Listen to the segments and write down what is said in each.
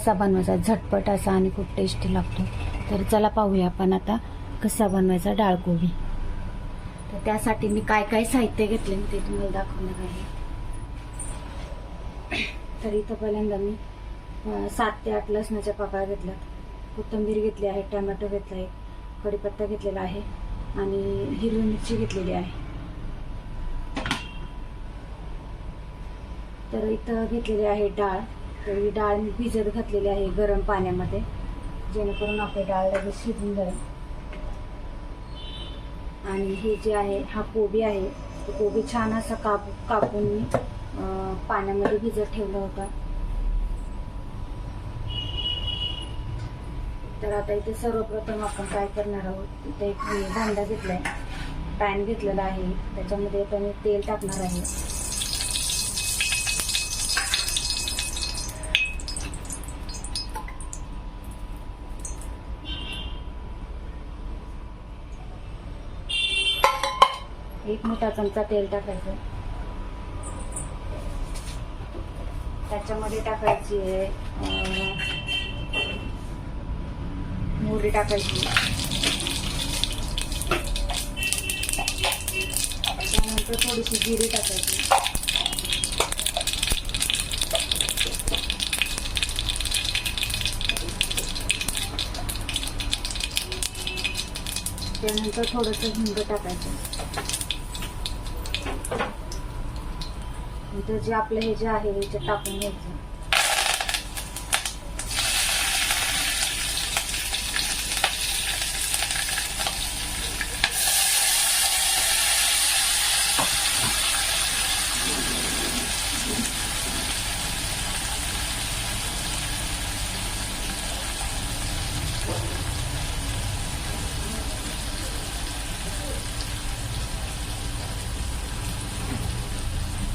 कसा बनवायचा? झटपट असा आणि खूप टेस्टी लागतो. तर चला पाहूया आपण आता कसा बनवायचा डाळ कोबी तर त्यासाठी मी काय काय साहित्य घेतले ते तुम्हाला दाखवणार आहे. तर इथं पहिल्यांदा मी सात ते आठ लसणाच्या पाकळ्या घेतल्यात कोथिंबीर घेतली आहे टमॅटो घेतला आहे कढीपत्ता घेतलेला आहे आणि हिरवी मिरची घेतलेली आहे. तर इथं घेतलेली आहे डाळ. तर ही डाळ मी भिजत घातलेली आहे गरम पाण्यामध्ये जेणेकरून आपली डाळ लगेच शिजून जाईल. आणि हे जे आहे हा कोबी आहे तो कोबी छान असा काप कापून मी पाण्यामध्ये भिजत ठेवला होता. तर आता इथे सर्वप्रथम आपण काय करणार आहोत इथे एक मी भांडा घेतलाय पॅन घेतलेला आहे त्याच्यामध्ये आता मी तेल टाकणार आहे. एक मोठा चमचा तेल टाकायचं. त्याच्यामध्ये टाकायची आहे मोहरी टाकायची. त्यानंतर थोडीशी जिरी टाकायची. त्यानंतर थोडंसं हिंग टाकायचं. इथं जे आपलं हे जे आहे याच्यात टाकून घ्यायचं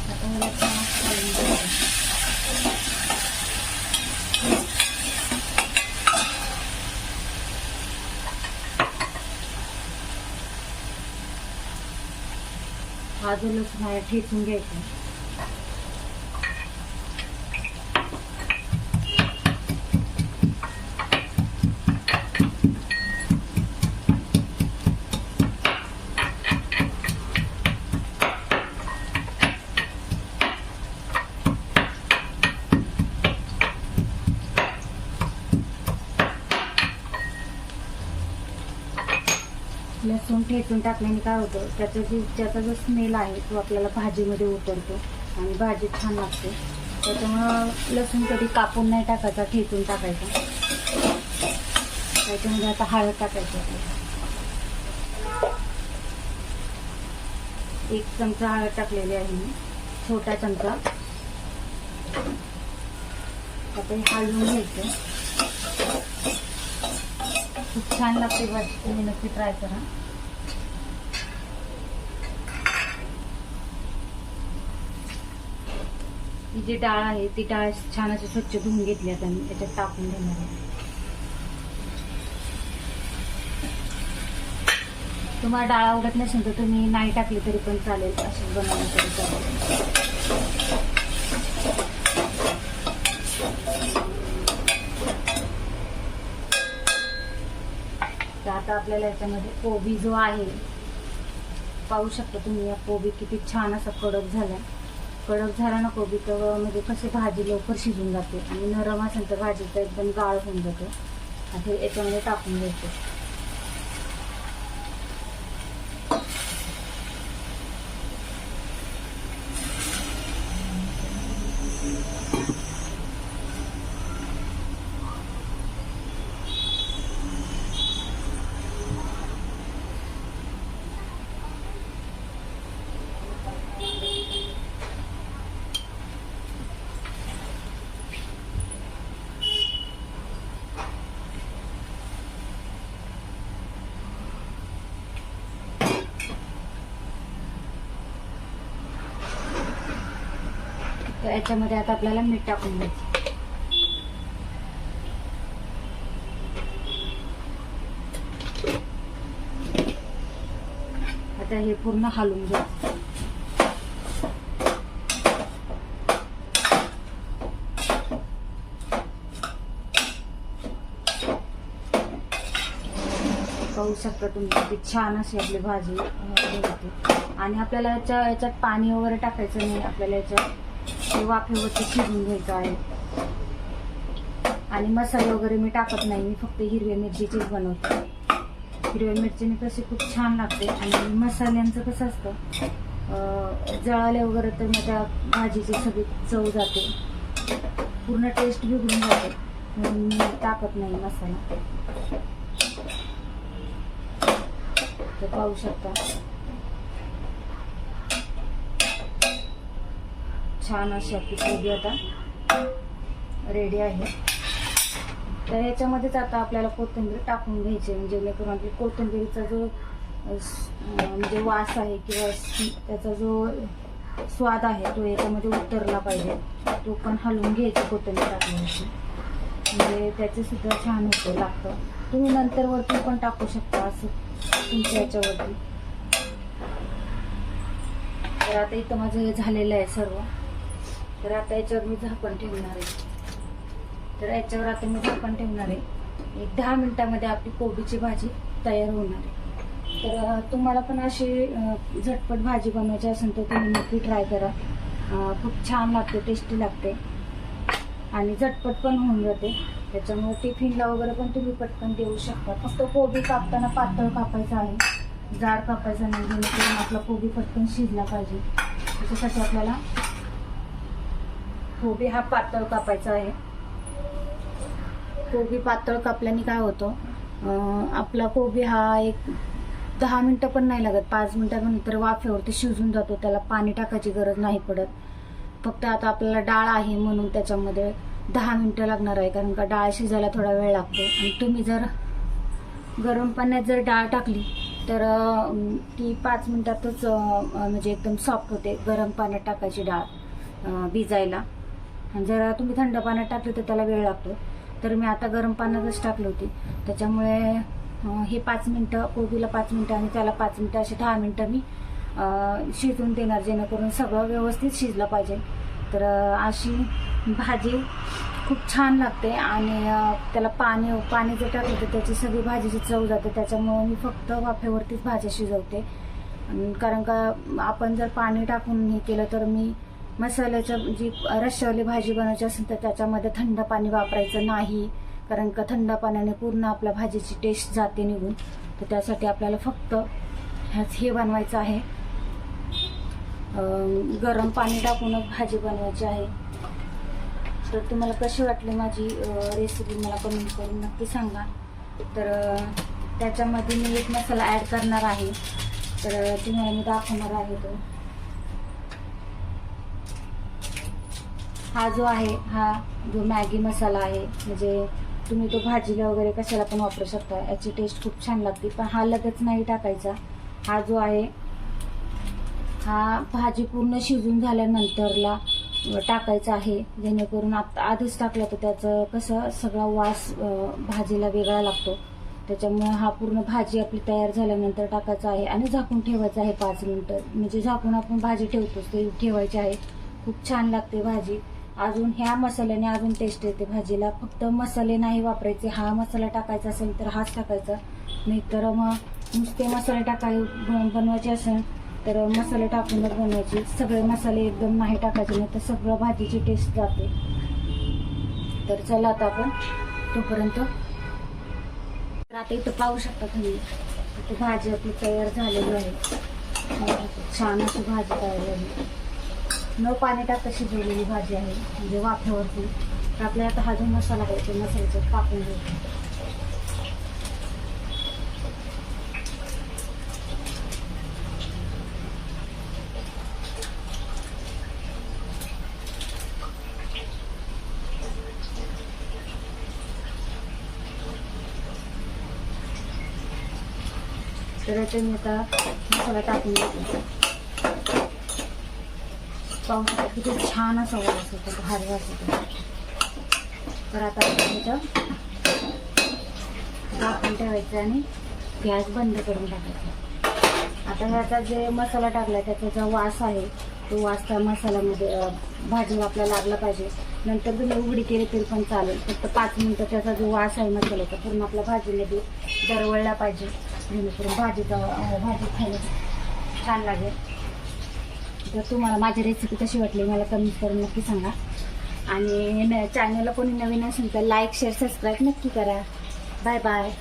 आता ह्याला छान हलवून घ्यायचं. हा जो लसूण आहे ठेचून घ्यायचं. लसूण ठेचून टाकल्याने काय होतं त्याचा जे त्याचा जो स्मेल आहे तो आपल्याला भाजीमध्ये उतरतो आणि भाजी छान लागते. त्याच्यामुळं लसूण कधी कापून नाही टाकायचा ठेचून टाकायचा. त्याच्यामध्ये आता हळद टाकायची आपल्याला. एक चमचा हळद टाकलेली आहे मी छोटा चमचा. आता हे हलवून घ्यायचं. खूप छान लागते भाजी तुम्ही नक्की ट्राय करा. ही जी डाळ आहे ती डाळ छान अशी स्वच्छ धुवून घेतली आता मी. त्याच्यात टाकून घेणार आहे. तुम्हाला डाळ आवडत नसेल तर तुम्ही नाही टाकली तरी पण चालेल. असं बनवलं तरी चालेल. तर आता आपल्याला याच्यामध्ये कोबी जो आहे पाहू शकता तुम्ही या कोबी किती छान असा कडक झाला कडक झाला ना कोबी तर म्हणजे कशी भाजी लवकर शिजून जाते आणि नरम असेल तर भाजीचं एकदम गाळ होऊन जातो. आता हे याच्यामध्ये टाकून घ्यायचं. तर याच्यामध्ये आता आपल्याला मीठ टाकून द्यायचं आता हे पूर्ण हालून घ्या पाहू शकता तुम्ही किती छान अशी आपली भाजी आणि आपल्याला याच्या याच्यात पाणी वगैरे टाकायचं नाही आपल्याला याच्यात ते वाफेवरती शिजून घ्यायचं आहे. आणि मसाले वगैरे मी टाकत नाही मी फक्त हिरव्या मिरचीचीच बनवते. हिरव्या मिरचीने कशी खूप छान लागते. आणि मसाल्यांचं कसं असतं जळाले वगैरे तर मग त्या भाजीची सगळी चव जाते. पूर्ण टेस्ट बिघडून जाते. म्हणून मी टाकत नाही मसाला. तर पाहू शकता. छान अशी आपली कोबी आता रेडी आहे. तर ह्याच्यामध्येच आता आपल्याला कोथिंबीर टाकून घ्यायची म्हणजे जेणेकरून आपली कोथिंबीरीचा जो म्हणजे वास आहे किंवा त्याचा जो स्वाद आहे तो याच्यामध्ये उतरला पाहिजे. तो पण हलवून घ्यायचा कोथिंबीर टाकण्याची. म्हणजे त्याचे सुद्धा छान होतं लागतं. तुम्ही नंतर वरती पण टाकू शकता असं तुमच्या याच्यावरती. तर आता इथं माझं हे झालेलं आहे सर्व. तर आता याच्यावर मी झाकण ठेवणार आहे. तर याच्यावर आता मी झाकण ठेवणार आहे. एक दहा मिनिटामध्ये आपली कोबीची भाजी तयार होणार आहे. तर तुम्हाला पण अशी झटपट भाजी बनवायची असेल तर तुम्ही नक्की ट्राय करा. खूप छान लागते टेस्टी लागते. आणि झटपट पण होऊन जाते. त्याच्यामुळे टिफिनला वगैरे पण तुम्ही पटकन देऊ शकता. फक्त कोबी कापताना पातळ कापायचं आहे. जाड कापायचं नाही जेणेकरून आपला कोबी पटकन शिजला पाहिजे. त्याच्यासाठी आपल्याला कोबी हा पातळ कापायचा आहे. कोबी पातळ कापल्याने काय होतं आपला कोबी हा एक दहा मिनटं पण नाही लागत पाच मिनिटानंतर वाफेवरती शिजून जातो त्याला पाणी टाकायची गरज नाही पडत. फक्त आता आपल्याला डाळ आहे म्हणून त्याच्यामध्ये दहा मिनिटं लागणार आहे कारण का डाळ शिजायला थोडा वेळ लागतो. आणि तुम्ही जर गरम पाण्यात जर डाळ टाकली तर ती पाच मिनिटातच म्हणजे एकदम सॉफ्ट होते गरम पाण्यात टाकायची डाळ भिजायला. आणि जर तुम्ही थंड पाण्यात टाकलं तर त्याला वेळ लागतो. तर मी आता गरम पाण्यातच टाकली होती. त्याच्यामुळे हे पाच मिनटं कोबीला पाच मिनटं आणि त्याला पाच मिनटं असे दहा मिनटं मी शिजून शिजवून देणार जेणेकरून सगळं व्यवस्थित शिजलं पाहिजे. तर अशी भाजी खूप छान लागते आणि त्याला पाणी पाणी जर टाकलं तर त्याची सगळी भाजीची चव जाते. त्याच्यामुळे मी फक्त वाफेवरतीच भाज्या शिजवते. कारण का आपण जर पाणी टाकून हे केलं तर मी मसाल्याच्या म्हणजे जी रश्श्यावाली भाजी बनवायची असेल तर त्याच्यामध्ये थंड पाणी वापरायचं नाही. कारण का थंड पाण्याने पूर्ण आपल्या भाजीची टेस्ट जाते निघून. तर त्यासाठी आपल्याला फक्त ह्याच हे बनवायचं आहे. गरम पाणी टाकूनच भाजी बनवायची आहे. तर तुम्हाला कशी वाटली माझी रेसिपी मला कमेंट करून नक्की सांगा. तर त्याच्यामध्ये मी एक मसाला ॲड करणार आहे. तर तुम्हाला मी दाखवणार आहे तो. हा जो आहे हा जो मॅगी मसाला आहे म्हणजे तुम्ही तो भाजीला वगैरे कशाला पण वापरू शकता. याची टेस्ट खूप छान लागते. पण हा लगेच नाही टाकायचा. हा जो आहे हा भाजी पूर्ण शिजून झाल्यानंतरला टाकायचा आहे. जेणेकरून आता आधीच टाकलं तर त्याचं कसं सगळा वास भाजीला वेगळा लागतो. त्याच्यामुळे हा पूर्ण भाजी आपली तयार झाल्यानंतर टाकायचा आहे आणि झाकून ठेवायचं आहे पाच मिनटं. म्हणजे झाकून आपण भाजी ठेवतोच ते ठेवायची आहे. खूप छान लागते भाजी. अजून ह्या मसाल्याने अजून टेस्ट येते भाजीला. फक्त मसाले नाही वापरायचे. हा मसाला टाकायचा असेल तर हाच टाकायचा. नाहीतर मग नुसते मसाले टाकाय बन- बनवायचे असेल तर मसाले टाकूनच बनवायचे. सगळे मसाले एकदम नाही टाकायचे नाही तर सगळं भाजीची टेस्ट जाते. तर चला आता आपण तोपर्यंत तर आता इथं पाहू शकता तुम्ही. भाजी आपली तयार झालेली आहे. छान अशी भाजी तयार झाली. न पाणी टाकता शिजवलेली भाजी आहे म्हणजे वाफ्यावरती तर आपल्या आता हा जो मसाला आहे तो मसाल्याचं टाकून घेऊ. तर ते मी आता मसाला टाकून घेतो. पाहू किती छान असा वास होतो भारी वास होतो तर आता आपण त्याचं झाकून ठेवायचं आणि गॅस बंद करून टाकायचा. आता ह्याचा जे मसाला टाकला त्याचा जो वास आहे तो वास त्या मसाल्यामध्ये भाजीला आपल्याला लागला पाहिजे. नंतर तुम्ही उघडी केली तरी पण चालेल. फक्त पाच मिनटं त्याचा जो वास आहे मसाल्याचा पूर्ण आपल्या भाजीमध्ये दरवळला पाहिजे. जेणेकरून भाजीचा भाजी खायला छान लागेल. तर तुम्हाला माझी रेसिपी कशी वाटली मला कमेंट करून नक्की सांगा. आणि चॅनलला कोणी नवीन असेल तर लाईक शेअर सबस्क्राईब नक्की करा. Bye bye